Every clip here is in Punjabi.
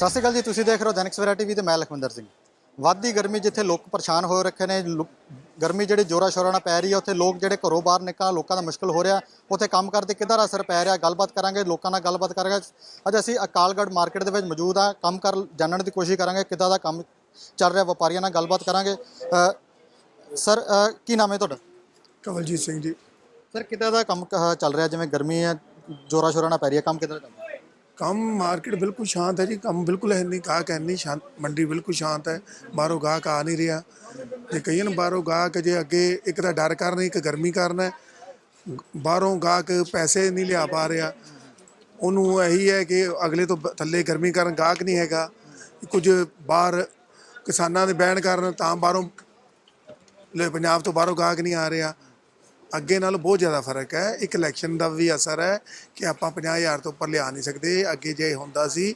ਸਤਿ ਸ਼੍ਰੀ ਅਕਾਲ ਜੀ ਤੁਸੀਂ ਦੇਖ ਰਹੇ ਹੋ ਦੈਨਿਕ ਸਵੇਰਾ ਟੀਵੀ ਤੇ ਮੈਂ ਲਖਵਿੰਦਰ ਸਿੰਘ। ਵੱਧਦੀ ਗਰਮੀ ਜਿੱਥੇ ਲੋਕ ਪਰੇਸ਼ਾਨ ਹੋ ਰੱਖੇ ਨੇ ਗਰਮੀ ਜਿਹੜੀ ਜੋਰਾ ਸ਼ੋਰਾ ਨਾਲ ਪੈ ਰਹੀ ਹੈ ਉੱਥੇ ਲੋਕ ਜਿਹੜੇ ਘਰੋਂ ਬਾਹਰ ਨਿਕਲਣਾ ਲੋਕਾਂ ਦਾ ਮੁਸ਼ਕਲ ਹੋ ਰਿਹਾ। ਉੱਥੇ ਕੰਮ ਕਰਦੇ ਕਿੱਦਾਂ ਅਸਰ ਪੈ ਰਿਹਾ? ਗੱਲਬਾਤ ਕਰਾਂਗੇ ਲੋਕਾਂ ਨਾਲ ਗੱਲਬਾਤ ਕਰਾਂਗੇ। ਅੱਜ ਅਸੀਂ ਅਕਾਲਗੜ੍ਹ ਮਾਰਕੀਟ ਦੇ ਵਿੱਚ ਮੌਜੂਦ ਆ ਕੰਮ ਕਰ ਜਾਣਨ ਦੀ ਕੋਸ਼ਿਸ਼ ਕਰਾਂਗੇ ਕਿੱਦਾਂ ਦਾ ਕੰਮ ਚੱਲ ਰਿਹਾ ਵਪਾਰੀਆਂ ਨਾਲ ਗੱਲਬਾਤ ਕਰਾਂਗੇ। ਸਰ ਕੀ ਨਾਮ ਹੈ ਤੁਹਾਡਾ? ਕਵਲਜੀਤ ਸਿੰਘ ਜੀ। ਸਰ ਕਿੱਦਾਂ ਦਾ ਕੰਮ ਚੱਲ ਰਿਹਾ? ਜਿਵੇਂ ਗਰਮੀ ਹੈ ਜੋਰਾ ਸ਼ੋਰਾ ਨਾਲ ਪੈ ਰਹੀ ਹੈ ਕੰਮ ਕਿੱਦਾਂ ਦਾ ਚੱਲ ਰਿਹਾ? ਕੰਮ ਮਾਰਕੀਟ ਬਿਲਕੁਲ ਸ਼ਾਂਤ ਹੈ ਜੀ, ਕੰਮ ਬਿਲਕੁਲ ਹੈ ਨਹੀਂ ਗਾਹਕ ਹੈ ਨਹੀਂ ਸ਼ਾਂਤ ਮੰਡੀ ਬਿਲਕੁਲ ਸ਼ਾਂਤ ਹੈ, ਬਾਹਰੋਂ ਗਾਹਕ ਆ ਨਹੀਂ ਰਿਹਾ। ਜੇ ਕਈਆਂ ਨਾ ਬਾਹਰੋਂ ਗਾਹਕ ਜੇ ਅੱਗੇ ਇੱਕ ਤਾਂ ਡਰ ਕਾਰਨ, ਇੱਕ ਗਰਮੀ ਕਾਰਨ ਹੈ। ਬਾਹਰੋਂ ਗਾਹਕ ਪੈਸੇ ਨਹੀਂ ਲਿਆ ਪਾ ਰਿਹਾ। ਉਹਨੂੰ ਇਹੀ ਹੈ ਕਿ ਅਗਲੇ ਤੋਂ ਥੱਲੇ ਗਰਮੀ ਕਾਰਨ ਗਾਹਕ ਨਹੀਂ ਹੈਗਾ। ਕੁਝ ਬਾਹਰ ਕਿਸਾਨਾਂ ਦੇ ਬਹਿਣ ਕਾਰਨ ਤਾਂ ਬਾਹਰੋਂ, ਲੈ ਪੰਜਾਬ ਤੋਂ ਬਾਹਰੋਂ ਗਾਹਕ ਨਹੀਂ ਆ ਰਿਹਾ। ਅੱਗੇ ਨਾਲ ਬਹੁਤ ਜ਼ਿਆਦਾ ਫ਼ਰਕ ਹੈ। ਇੱਕ ਇਲੈਕਸ਼ਨ ਦਾ ਵੀ ਅਸਰ ਹੈ ਕਿ ਆਪਾਂ 50000 ਤੋਂ ਉੱਪਰ ਲਿਆ ਨਹੀਂ ਸਕਦੇ। ਅੱਗੇ ਜੇ ਹੁੰਦਾ ਸੀ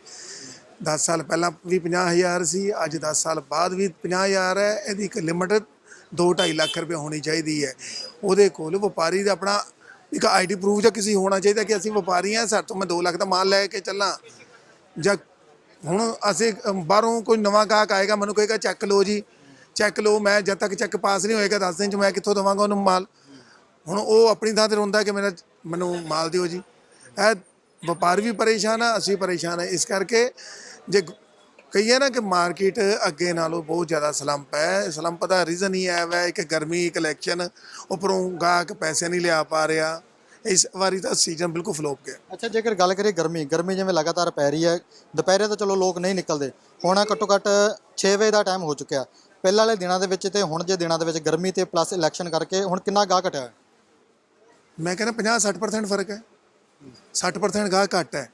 10 ਸਾਲ ਪਹਿਲਾਂ ਵੀ 50000 ਸੀ, ਅੱਜ 10 ਸਾਲ ਬਾਅਦ ਵੀ 50000 ਹੈ। ਇਹਦੀ ਇੱਕ ਲਿਮਟ 2.5 ਲੱਖ ਰੁਪਏ ਹੋਣੀ ਚਾਹੀਦੀ ਹੈ। ਉਹਦੇ ਕੋਲ ਵਪਾਰੀ ਦਾ ਆਪਣਾ ਇੱਕ ਆਈਡੀ ਪ੍ਰੂਫ ਜਾਂ ਕਿਸੇ ਹੋਣਾ ਚਾਹੀਦਾ ਕਿ ਅਸੀਂ ਵਪਾਰੀ ਹਾਂ, ਸਾਡੇ ਤੋਂ ਮੈਂ 2 ਲੱਖ ਦਾ ਮਾਲ ਲੈ ਕੇ ਚੱਲਾਂ। ਜਾਂ ਹੁਣ ਅਸੀਂ ਬਾਹਰੋਂ ਕੋਈ ਨਵਾਂ ਗਾਹਕ ਆਏਗਾ, ਮੈਨੂੰ ਕਹੇਗਾ, ਚੈੱਕ ਲਓ ਜੀ, ਚੈੱਕ ਲਓ, ਮੈਂ ਜਦ ਤੱਕ ਚੈੱਕ ਪਾਸ ਨਹੀਂ ਹੋਏਗਾ 10 ਦਿਨ ਚ ਮੈਂ ਕਿੱਥੋਂ ਦਵਾਂਗਾ ਉਹਨੂੰ ਮਾਲ? ਹੁਣ ਉਹ ਆਪਣੀ ਥਾਂ ਤੇ ਰੋਂਦਾ ਕਿ ਮੇਰਾ ਮੈਨੂੰ ਮਾਲ ਦਿਓ ਜੀ। ਇਹ ਵਪਾਰ ਵੀ ਪਰੇਸ਼ਾਨ ਆ, ਅਸੀਂ ਪਰੇਸ਼ਾਨ ਆ। ਇਸ ਕਰਕੇ ਜੇ ਕਹੀਏ ਨਾ ਕਿ ਮਾਰਕੀਟ ਅੱਗੇ ਨਾਲੋਂ ਬਹੁਤ ਜ਼ਿਆਦਾ ਸਲੰਪ ਹੈ। ਸਲੰਪ ਦਾ ਰੀਜ਼ਨ ਹੀ ਹੈ ਵੈ, ਇੱਕ ਗਰਮੀ ਇੱਕ ਇਲੈਕਸ਼ਨ ਉੱਪਰੋਂ ਗਾਹਕ ਪੈਸੇ ਨਹੀਂ ਲਿਆ ਪਾ ਰਿਹਾ। ਇਸ ਵਾਰੀ ਤਾਂ ਸੀਜ਼ਨ ਬਿਲਕੁਲ ਫਲੋਪ ਗਿਆ। ਅੱਛਾ, ਜੇਕਰ ਗੱਲ ਕਰੀਏ ਗਰਮੀ ਗਰਮੀ ਜਿਵੇਂ ਲਗਾਤਾਰ ਪੈ ਰਹੀ ਹੈ, ਦੁਪਹਿਰੇ ਤਾਂ ਚਲੋ ਲੋਕ ਨਹੀਂ ਨਿਕਲਦੇ। ਹੁਣ ਘੱਟੋ ਘੱਟ 6 ਵਜੇ ਦਾ ਟਾਈਮ ਹੋ ਚੁੱਕਿਆ। ਪਹਿਲਾਂ ਵਾਲੇ ਦਿਨਾਂ ਦੇ ਵਿੱਚ ਤੇ ਹੁਣ ਜੇ ਦਿਨਾਂ ਦੇ ਵਿੱਚ ਗਰਮੀ ਤੇ ਪਲੱਸ ਇਲੈਕਸ਼ਨ ਕਰਕੇ ਹੁਣ ਕਿੰਨਾ ਗਾਹ ਘਟਿਆ ਹੈ ਮੈਂ ਕਹਿੰਦਾ 50 60% ਫ਼ਰਕ ਹੈ। 60% ਗਾਹਕ ਘੱਟ ਹੈ।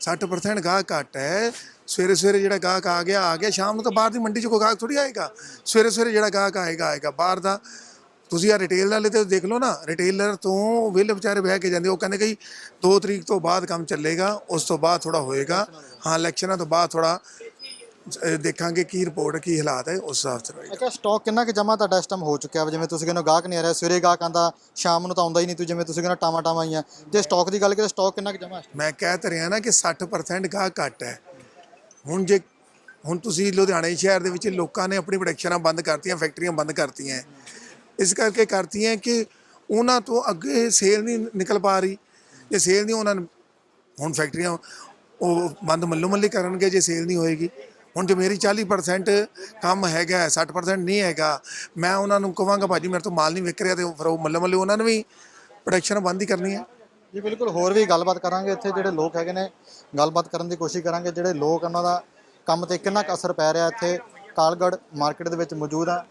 60% ਗਾਹਕ ਘੱਟ ਹੈ। ਸਵੇਰੇ ਸਵੇਰੇ ਜਿਹੜਾ ਗਾਹਕ ਆ ਗਿਆ ਆ ਗਿਆ ਸ਼ਾਮ ਨੂੰ ਤਾਂ ਬਾਹਰ ਦੀ ਮੰਡੀ 'ਚ ਕੋਈ ਗਾਹਕ ਥੋੜੀ ਆਏਗਾ। ਸਵੇਰੇ ਸਵੇਰੇ ਜਿਹੜਾ ਗਾਹਕ ਆਏਗਾ ਆਏਗਾ ਬਾਹਰ ਦਾ। ਤੁਸੀਂ ਆ ਰਿਟੇਲ ਵਾਲੇ ਤੇ ਦੇਖ ਲਓ ਨਾ ਰਿਟੇਲਰ ਤੋਂ ਵਿਹਲੇ ਵਿਚਾਰੇ ਬਹਿ ਕੇ ਜਾਂਦੇ ਉਹ ਕਹਿੰਦੇ ਕਿ 2 ਤਰੀਕ ਤੋਂ ਬਾਅਦ ਕੰਮ ਚੱਲੇਗਾ ਉਸ ਤੋਂ ਬਾਅਦ ਥੋੜਾ ਹੋਏਗਾ। ਹਾਂ ਇਲੈਕਸ਼ਨਾਂ ਤੋਂ ਬਾਅਦ ਥੋੜਾ ਦੇਖਾਂਗੇ ਕੀ ਰਿਪੋਰਟ ਕੀ ਹਾਲਾਤ ਹੈ ਉਸ ਹਿਸਾਬ ਨਾਲ ਹੋਏਗਾ ਅੱਛਾ ਸਟਾਕ ਕਿੰਨਾ ਕਿ ਜਮਾ ਤੁਹਾਡਾ ਇਸ ਟਾਈਮ ਹੋ ਚੁੱਕਿਆ ਵਾ? ਜਿਵੇਂ ਤੁਸੀਂ ਕਹਿੰਦੇ ਹੋ ਗਾਹਕ ਨਹੀਂ ਆ ਰਿਹਾ ਸਵੇਰੇ ਗਾਹਕ ਆਂਦਾ ਸ਼ਾਮ ਨੂੰ ਤਾਂ ਆਉਂਦਾ ਹੀ ਨਹੀਂ ਤੂੰ ਜਿਵੇਂ ਤੁਸੀਂ ਕਹਿੰਦੇ ਟਾਮਾ ਟਾਮਾ ਆਈਆਂ। ਜੇ ਸਟਾਕ ਦੀ ਗੱਲ ਕਰੀਏ ਸਟਾਕ ਕਿੰਨਾ ਕਿ ਜਮਾ ਮੈਂ ਕਹਿ ਤਾਂ ਰਿਹਾ ਨਾ ਕਿ 60% ਗਾਹਕ ਘੱਟ ਹੈ। ਹੁਣ ਜੇ ਹੁਣ ਤੁਸੀਂ ਲੁਧਿਆਣੇ ਸ਼ਹਿਰ ਦੇ ਵਿੱਚ ਲੋਕਾਂ ਨੇ ਆਪਣੀ ਪ੍ਰੋਡਕਸ਼ਨਾਂ ਬੰਦ ਕਰਤੀਆਂ ਫੈਕਟਰੀਆਂ ਬੰਦ ਕਰਤੀਆਂ। ਇਸ ਕਰਕੇ ਕਰਤੀਆਂ ਕਿ ਉਹਨਾਂ ਤੋਂ ਅੱਗੇ ਸੇਲ ਨਹੀਂ ਨਿਕਲ ਪਾ ਰਹੀ। ਜੇ ਸੇਲ ਨਹੀਂ ਉਹਨਾਂ ਨੂੰ ਹੁਣ ਫੈਕਟਰੀਆਂ ਉਹ ਬੰਦ ਮੱਲੋ ਮੱਲੀ ਕਰਨਗੇ ਜੇ ਸੇਲ ਨਹੀਂ ਹੋਏਗੀ। ਹੁਣ ਜੇ ਮੇਰੀ 40% ਕੰਮ ਹੈਗਾ ਹੈ, 60% ਨਹੀਂ ਹੈਗਾ ਮੈਂ ਉਹਨਾਂ ਨੂੰ ਕਹਾਂਗਾ ਭਾਜੀ ਮੇਰੇ ਤੋਂ ਮਾਲ ਨਹੀਂ ਵਿਕ ਰਿਹਾ ਤੇ ਫਿਰ ਉਹ ਮੱਲੋ ਮੱਲੇ ਉਹਨਾਂ ਨੂੰ ਵੀ ਪ੍ਰੋਡਕਸ਼ਨ ਬੰਦ ਹੀ ਕਰਨੀ ਹੈ। ਜੀ ਬਿਲਕੁਲ ਹੋਰ ਵੀ ਗੱਲਬਾਤ ਕਰਾਂਗੇ ਇੱਥੇ ਜਿਹੜੇ ਲੋਕ ਹੈਗੇ ਨੇ ਗੱਲਬਾਤ ਕਰਨ ਦੀ ਕੋਸ਼ਿਸ਼ ਕਰਾਂਗੇ ਜਿਹੜੇ ਲੋਕ ਉਹਨਾਂ ਦਾ ਕੰਮ ਤੇ ਕਿੰਨਾ ਕੁ ਅਸਰ ਪੈ ਰਿਹਾ ਇੱਥੇ ਕਾਲਗੜ੍ਹ ਮਾਰਕੀਟ ਦੇ ਵਿੱਚ ਮੌਜੂਦ ਆ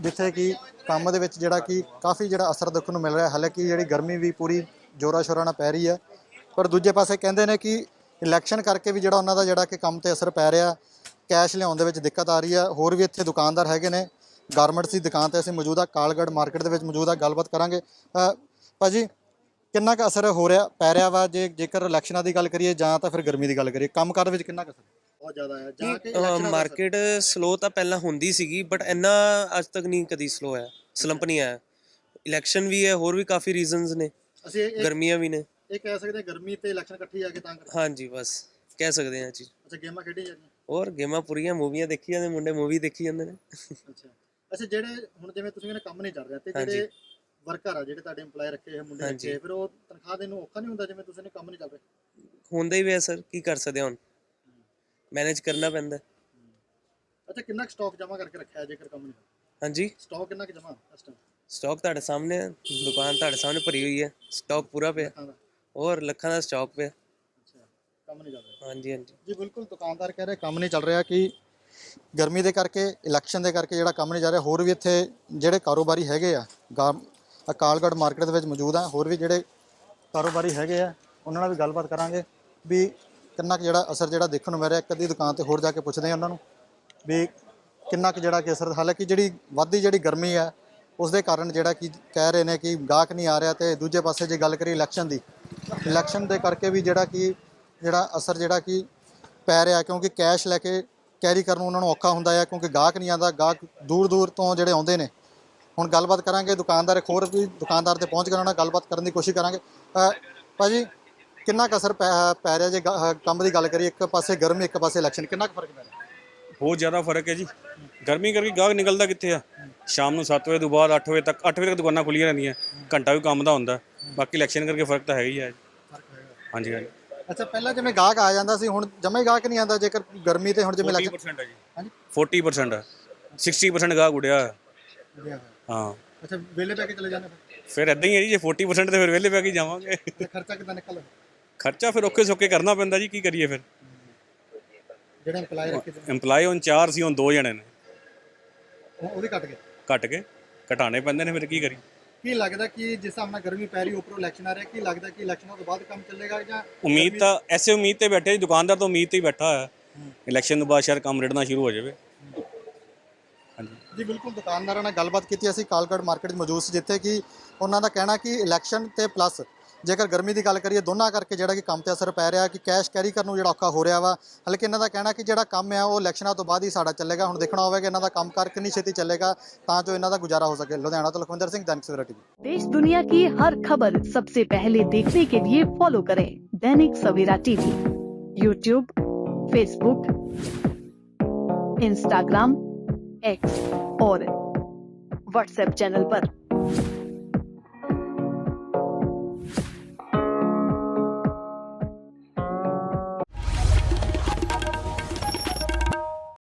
ਜਿੱਥੇ ਕਿ ਕੰਮ ਦੇ ਵਿੱਚ ਜਿਹੜਾ ਕਿ ਕਾਫੀ ਜਿਹੜਾ ਅਸਰ ਦੇਖਣ ਨੂੰ ਮਿਲ ਰਿਹਾ ਹਾਲਾਂਕਿ ਜਿਹੜੀ ਗਰਮੀ ਵੀ ਪੂਰੀ ਜੋਰਾ ਸ਼ੋਰਾ ਨਾਲ ਪੈ ਰਹੀ ਹੈ ਪਰ ਦੂਜੇ ਪਾਸੇ ਕਹਿੰਦੇ ਨੇ ਕਿ ਇਲੈਕਸ਼ਨ ਕਰਕੇ ਵੀ ਜਿਹੜਾ ਉਹਨਾਂ ਦਾ ਜਿਹੜਾ ਕਿ ਕੰਮ ਤੇ ਅਸਰ ਪੈ ਰਿਹਾ ਕੈਸ਼ ਲਿਆਉਣ ਦੇ ਵਿੱਚ ਦਿੱਕਤ ਆ ਰਹੀ ਹੈ। ਹੋਰ ਵੀ ਇੱਥੇ ਦੁਕਾਨਦਾਰ ਹੈਗੇ ਨੇ। ਗਾਰਮੈਂਟਸ ਦੀ ਦੁਕਾਨ ਤੇ ਅਸੀਂ ਮੌਜੂਦ ਆ। ਕਾਲਗੜ੍ਹ ਮਾਰਕੀਟ ਦੇ ਵਿੱਚ ਮੌਜੂਦ ਆ। ਗੱਲਬਾਤ ਕਰਾਂਗੇ। ਅ, ਭਾਜੀ ਕਿੰਨਾ ਕੁ ਅਸਰ ਹੋ ਰਿਹਾ? ਪੈ ਰਿਹਾ ਵਾ। ਜੇ ਜੇਕਰ ਇਲੈਕਸ਼ਨਾਂ ਦੀ ਗੱਲ ਕਰੀਏ ਜਾਂ ਤਾਂ ਫਿਰ ਗਰਮੀ ਦੀ ਗੱਲ ਕਰੀਏ। ਕੰਮ ਕਾਰ ਵਿੱਚ ਕਿੰਨਾ ਕੁ ਅਸਰ? ਬਹੁਤ ਜ਼ਿਆਦਾ ਹੈ। ਜਾਂ ਕਿ ਮਾਰਕੀਟ ਸਲੋ ਤਾਂ ਪਹਿਲਾਂ ਹੁੰਦੀ ਸੀਗੀ ਬਟ ਇੰਨਾ ਅੱਜ ਤੱਕ ਨਹੀਂ ਕਦੀ ਸਲੋ ਹੈ ਸਲੰਪ ਨਹੀਂ ਆਇਆ। ਇਲੈਕਸ਼ਨ ਵੀ ਹੈ। ਹੋਰ ਵੀ ਕਾਫੀ ਰੀਜ਼ਨਸ ਨੇ। ਅਸੀਂ ਗਰਮੀਆਂ ਵੀ ਨੇ। ਇਹ ਕਹਿ ਸਕਦੇ ਗਰਮੀ ਤੇ ਇਲੈਕਸ਼ਨ ਇਕੱਠੀ ਆ ਕੇ ਤਾਂ ਹਾਂਜੀ ਬਸ। ਕਹਿ ਸਕਦੇ ਹਾਂ ਜੀ ਅੱਛਾ ਗੇਮਾਂ ਖੇਡੀ ਜਾ ਰਹੀਆਂ। ਹੋਰ ਗੇਮਾਂ ਪੂਰੀਆਂ ਮੂਵੀਆਂ ਦੇਖੀ ਜਾਂਦੇ ਮੁੰਡੇ ਮੂਵੀ ਦੇਖੀ ਜਾਂਦੇ ਨੇ। ਅੱਛਾ। ਅੱਛਾ ਜਿਹੜੇ ਹੁਣ ਜਿਵੇਂ ਤੁਸੀਂ ਕਹਿੰਦੇ ਕੰਮ ਨਹੀਂ ਚੱਲ ਰਿਹਾ ਤੇ। ਜਿਹੜੇ ਵਰਕਰ ਆ ਜਿਹੜੇ ਤੁਹਾਡੇ EMPLOYE ਰੱਖੇ ਹੋਏ ਮੁੰਡੇ। ਰੱਖੇ ਫਿਰ ਉਹ ਤਨਖਾਹ ਦੇਣ ਨੂੰ ਔਖਾ ਨਹੀਂ ਹੁੰਦਾ ਜਿਵੇਂ ਤੁਸੀਂ ਨੇ ਕੰਮ ਨਹੀਂ ਚੱਲ ਰਿਹਾ? ਹੁੰਦਾ ਹੀ ਪਿਆ ਸਰ ਕੀ ਕਰ ਸਕਦੇ ਹੁਣ? ਮੈਨੇਜ ਕਰਨਾ ਪੈਂਦਾ। ਅੱਛਾ ਕਿੰਨਾ ਕੁ ਸਟਾਕ ਜਮ੍ਹਾਂ ਕਰਕੇ ਰੱਖਿਆ ਹੈ ਜੇਕਰ ਕੰਮ ਨਹੀਂ ਹਾਂਜੀ। ਸਟਾਕ ਕਿੰਨਾ ਕੁ ਜਮ੍ਹਾਂ ਇਸ ਟਾਈਮ ਸਟਾਕ ਤੁਹਾਡੇ ਸਾਹਮਣੇ ਦੁਕਾਨ ਤੁਹਾਡੇ ਸਾਹਮਣੇ ਭਰੀ ਹੋਈ ਹੈ ਸਟਾਕ ਪੂਰਾ ਪਿਆ। ਹੋਰ ਲੱਖਾਂ ਦਾ ਸਟਾਕ ਪਿਆ। ਕੰਮ ਨਹੀਂ ਚੱਲ ਰਿਹਾ। ਹਾਂਜੀ ਹਾਂਜੀ। ਜੀ ਬਿਲਕੁਲ ਦੁਕਾਨਦਾਰ ਕਹਿ ਰਹੇ ਕੰਮ ਨਹੀਂ ਚੱਲ ਰਿਹਾ ਕਿ ਗਰਮੀ ਦੇ ਕਰਕੇ ਇਲੈਕਸ਼ਨ ਦੇ ਕਰਕੇ ਜਿਹੜਾ ਕੰਮ ਨਹੀਂ ਚੱਲ ਰਿਹਾ ਹੋਰ ਵੀ ਇੱਥੇ ਜਿਹੜੇ ਕਾਰੋਬਾਰੀ ਹੈਗੇ ਆ ਅਕਾਲਗੜ੍ਹ ਮਾਰਕੀਟ ਦੇ ਵਿੱਚ ਮੌਜੂਦ ਆ ਹੋਰ ਵੀ ਜਿਹੜੇ ਕਾਰੋਬਾਰੀ ਹੈਗੇ ਆ ਉਹਨਾਂ ਨਾਲ ਵੀ ਗੱਲਬਾਤ ਕਰਾਂਗੇ ਵੀ ਕਿੰਨਾ ਕੁ ਜਿਹੜਾ ਅਸਰ ਜਿਹੜਾ ਦੇਖਣ ਨੂੰ ਮਿਲ ਰਿਹਾ ਇੱਕ ਅੱਧੀ ਦੁਕਾਨ ਤੇ ਹੋਰ ਜਾ ਕੇ ਪੁੱਛਦੇ ਆ ਉਹਨਾਂ ਨੂੰ ਵੀ ਕਿੰਨਾ ਕੁ ਜਿਹੜਾ ਕਿ ਅਸਰ ਹਾਲਾਂਕਿ ਜਿਹੜੀ ਵੱਧਦੀ ਜਿਹੜੀ ਗਰਮੀ ਆ ਉਸ ਦੇ ਕਾਰਨ ਜਿਹੜਾ ਕਿ ਕਹਿ ਰਹੇ ਨੇ ਕਿ ਗਾਹਕ ਨਹੀਂ ਆ ਰਿਹਾ ਤੇ ਦੂਜੇ ਪਾਸੇ ਜੇ ਗੱਲ ਕਰੀਏ ਇਲੈਕਸ਼ਨ ਦੀ ਇਲੈਕਸ਼ਨ ਦੇ ਕਰਕੇ ਵੀ ਜਿਹੜਾ ਕਿ ਜਿਹੜਾ ਅਸਰ ਜਿਹੜਾ ਕਿ ਪੈ ਰਿਹਾ ਕਿਉਂਕਿ ਕੈਸ਼ ਲੈ ਕੇ ਕੈਰੀ ਕਰਨ ਨੂੰ ਉਹਨਾਂ ਨੂੰ ਔਖਾ ਹੁੰਦਾ ਹੈ ਕਿਉਂਕਿ ਗਾਹਕ ਨਹੀਂ ਆਉਂਦਾ ਗਾਹਕ ਦੂਰ ਦੂਰ ਤੋਂ ਜਿਹੜੇ ਆਉਂਦੇ ਨੇ। ਹੁਣ ਗੱਲਬਾਤ ਕਰਾਂਗੇ ਦੁਕਾਨਦਾਰ ਇੱਕ ਹੋਰ ਵੀ ਦੁਕਾਨਦਾਰ ਤੇ ਪਹੁੰਚ ਕੇ ਉਹਨਾਂ ਨਾਲ ਗੱਲਬਾਤ ਕਰਨ ਦੀ ਕੋਸ਼ਿਸ਼ ਕਰਾਂਗੇ। ਭਾਜੀ ਕਿੰਨਾ ਕੁ ਅਸਰ ਪੈ ਰਿਹਾ ਜੇ ਕੰਮ ਦੀ ਗੱਲ ਕਰੀਏ ਇੱਕ ਪਾਸੇ ਗਰਮੀ ਇੱਕ ਪਾਸੇ ਇਲੈਕਸ਼ਨ ਕਿੰਨਾ ਕੁ ਫ਼ਰਕ ਪੈ ਰਿਹਾ? ਬਹੁਤ ਜ਼ਿਆਦਾ ਫ਼ਰਕ ਹੈ ਜੀ। ਗਰਮੀ ਕਰਕੇ ਗਾਹਕ ਨਿਕਲਦਾ ਕਿੱਥੇ ਆ? ਸ਼ਾਮ ਨੂੰ 7 ਵਜੇ ਤੋਂ ਬਾਅਦ 8 ਵਜੇ ਤੱਕ 8 ਵਜੇ ਤੱਕ ਦੁਕਾਨਾਂ ਖੁੱਲੀਆਂ ਰਹਿੰਦੀਆਂ ਘੰਟਾ ਵੀ ਕੰਮ ਦਾ ਹੁੰਦਾ। ਬਾਕੀ ਇਲੈਕਸ਼ਨ ਕਰਕੇ ਫ਼ਰਕ ਤਾਂ ਹੈਗਾ ਹੀ ਹੈ। ਹਾਂਜੀ ਹਾਂਜੀ। ਅੱਛਾ ਪਹਿਲਾਂ ਜਿਵੇਂ ਗਾਹਕ ਆ ਜਾਂਦਾ ਸੀ ਹੁਣ ਜਮਾ ਗਾਹਕ ਨਹੀਂ ਆਉਂਦਾ ਜੇਕਰ ਗਰਮੀ ਤੇ ਹੁਣ ਜਿਵੇਂ ਇਲੈਕਸ਼ਨ 40% ਹੈ ਜੀ। ਹਾਂਜੀ? 40% ਹੈ 60% ਗਾਹਕ ਉੜਿਆ ਹੋਇਆ। ਹਾਂ। ਅੱਛਾ ਵੇਲੇ ਪੈ ਕੇ ਚਲੇ ਜਾਂਦੇ ਫਿਰ? ਫਿਰ ਇਦਾਂ ਹੀ ਹੈ ਜੀ ਜੇ 40% ਤੇ ਫਿਰ ਵਿਹਲੇ ਪੈ ਕੇ ਜਾਵਾਂਗੇ। ਤੇ ਖਰਚਾ ਕਿੱਦਾਂ ਨਿਕਲਦਾ? ਖਰਚਾ ਫਿਰ ਔਖੇ ਸੌਖੇ ਕਰਨਾ ਪੈਂਦਾ ਜੀ ਕੀ ਕਰੀਏ ਫਿਰ? ਜਿਹੜੇ EMPLOYE ਰੱਖੇ ਤੇ EMPLOYE ਹੁਣ 4 ਸੀ ਹੁਣ 2 ਜਣੇ ਨੇ। ਉਹ ਉਹ ਵੀ ਕੱਟ ਗਏ? ਘਟ ਕੇ ਘਟਾਣੇ ਪੈਂਦੇ ਨੇ ਫਿਰ ਕੀ ਕਰੀਏ? ਕੀ ਲੱਗਦਾ ਕਿ ਜਿਸ ਹਿਸਾਬ ਨਾਲ ਗਰਮੀ ਪੈ ਰਹੀ ਉੱਪਰੋਂ ਇਲੈਕਸ਼ਨ ਆ ਰਿਹਾ ਕੀ ਲੱਗਦਾ ਕਿ ਇਲੈਕਸ਼ਨਾਂ ਤੋਂ ਬਾਅਦ ਕੰਮ ਚੱਲੇਗਾ ਜਾਂ ਉਮੀਦ ਤਾਂ ਐਸੇ ਉਮੀਦ ਤੇ ਬੈਠੇ ਜੀ ਦੁਕਾਨਦਾਰ ਤਾਂ ਉਮੀਦ ਤੇ ਹੀ ਬੈਠਾ ਹੋਇਆ। ਇਲੈਕਸ਼ਨ ਤੋਂ ਬਾਅਦ ਸ਼ਾਇਦ ਕੰਮ ਰਿੜਨਾ ਸ਼ੁਰੂ ਹੋ ਜਾਵੇ। ਹਾਂਜੀ। ਜੀ ਬਿਲਕੁਲ ਦੁਕਾਨਦਾਰਾਂ ਨਾਲ ਗੱਲਬਾਤ ਕੀਤੀ ਅਸੀਂ ਕਾਲਗੜ ਮਾਰਕੀਟ 'ਚ ਮੌਜੂਦ ਸੀ ਜਿੱਥੇ ਕਿ ਉਹਨਾਂ ਦਾ ਕਹਿਣਾ ਕਿ ਇਲੈਕਸ਼ਨ ਤੇ ਪਲੱਸ ਜੇਕਰ ਗਰਮੀ ਦੀ ਗੱਲ ਕਰੀਏ ਦੋਨਾਂ ਕਰਕੇ ਜਿਹੜਾ ਕਿ ਕੰਮ ਤੇ ਅਸਰ ਪੈ ਰਿਹਾ ਕਿ ਕੈਸ਼ ਕੈਰੀ ਕਰਨ ਨੂੰ ਜਿਹੜਾ ਔਖਾ ਹੋ ਰਿਹਾ ਵਾ ਹਲਕੇ ਇਹਨਾਂ ਦਾ ਕਹਿਣਾ ਕਿ ਜਿਹੜਾ ਕੰਮ ਆ ਉਹ ਇਲੈਕਸ਼ਨਾਂ ਤੋਂ ਬਾਅਦ ਹੀ ਸਾਡਾ ਚੱਲੇਗਾ ਹੁਣ ਦੇਖਣਾ ਹੋਵੇਗਾ ਇਹਨਾਂ ਦਾ ਕੰਮ ਕਰ ਕਿੰਨੀ ਛੇਤੀ ਚੱਲੇਗਾ ਤਾਂ ਜੋ ਇਹਨਾਂ ਦਾ ਗੁਜ਼ਾਰਾ ਹੋ ਸਕੇ ਲੁਧਿਆਣਾ ਤੋਂ ਲਖਵਿੰਦਰ ਸਿੰਘ ਦੈਨਿਕ ਸਵੇਰਾ ਟੀਵੀ देश दुनिया की हर खबर सबसे पहले देखने के लिए फॉलो करें Dainik Savera TV YouTube Facebook Instagram X और व्हाट्सएप चैनल पर।